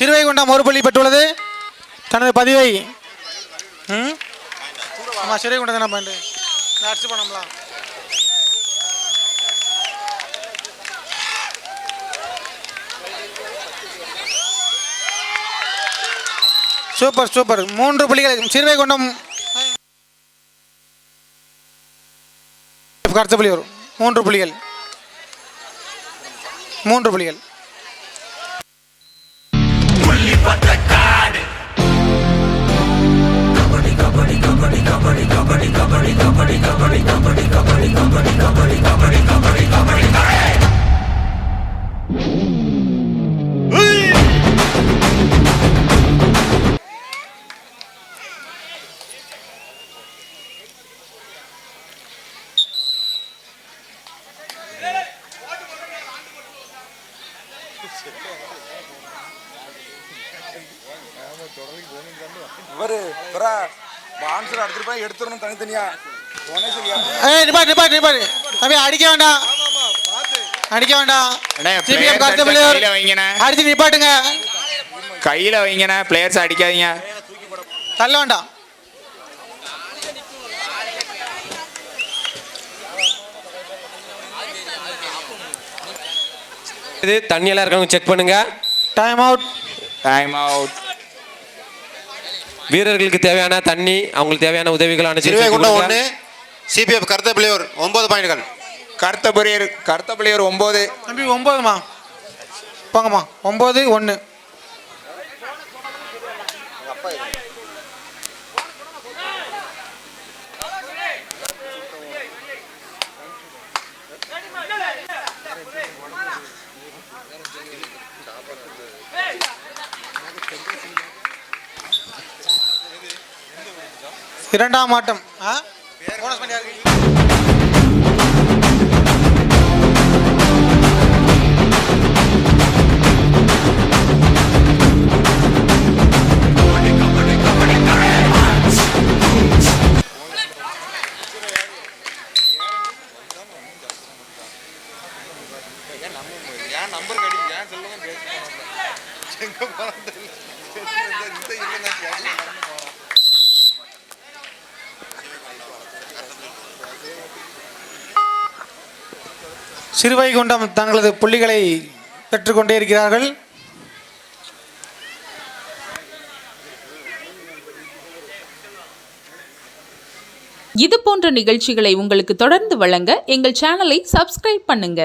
சிறுவைகுண்டம் ஒரு புள்ளி பெற்றுள்ளது. தனது பதிவை ம்? ஆமாம் சிறுவைகுண்டம் தானே பாயிண்ட்? அடிச்சு பண்ணலாம் சூப்பர் சூப்பர். மூன்று புள்ளிகள். சிறுவைகுண்டம் கருத்து வரும். மூன்று புள்ளிகள். மூன்று புள்ளிகள். பத்திரக்காடு கபடி கபடி கபடி கபடி கபடி கபடி கபடி கபடி கபடி கபடி கபடி கபடி கபடி கபடி கபடி Thank you. இவரு பிறா ஆன்சர் எடுத்துட்டு போய் எடுத்துடணும் தனித்தனியா. ஏய் நிப்பாட்டு நிப்பாட்டு நிப்பாட்டு. தம்பி அடிக்க வேண்டாம். அடிக்க வேண்டாம். சிபிஎம் கருத்து அடிச்சா நிப்பாட்டுங்க. கையில வைங்கண்ணே பிளேயர்ஸ் அடிக்காதீங்க. தள்ள வேண்டாம். இது தண்ணியெல்லாம் இருக்காங்க செக் பண்ணுங்க. டைம் அவுட் டைம் அவுட் வீரர்களுக்கு தேவையான தண்ணி அவங்களுக்கு தேவையான உதவிகள் அனுப்பிச்சு சிபிஎஃப் கருத்த பிள்ளையோர் ஒன்பது பாயிண்ட்கள். கருத்த பிள்ளையர் கருத்த பிள்ளையர் ஒன்பது. தம்பி ஒம்போதுமா போங்கம்மா ஒம்பது ஒன்று. இரண்டாம் ஆட்டம் போனஸ் பண்ணி எங்க போனது இந்த இல்லைங்க சிறுவைகுண்டம் தங்களது புள்ளிகளை பெற்றுக்கொண்டே இருக்கிறார்கள். இது போன்ற நிகழ்ச்சிகளை உங்களுக்கு தொடர்ந்து வழங்க எங்கள் சேனலை சப்ஸ்கிரைப் பண்ணுங்க.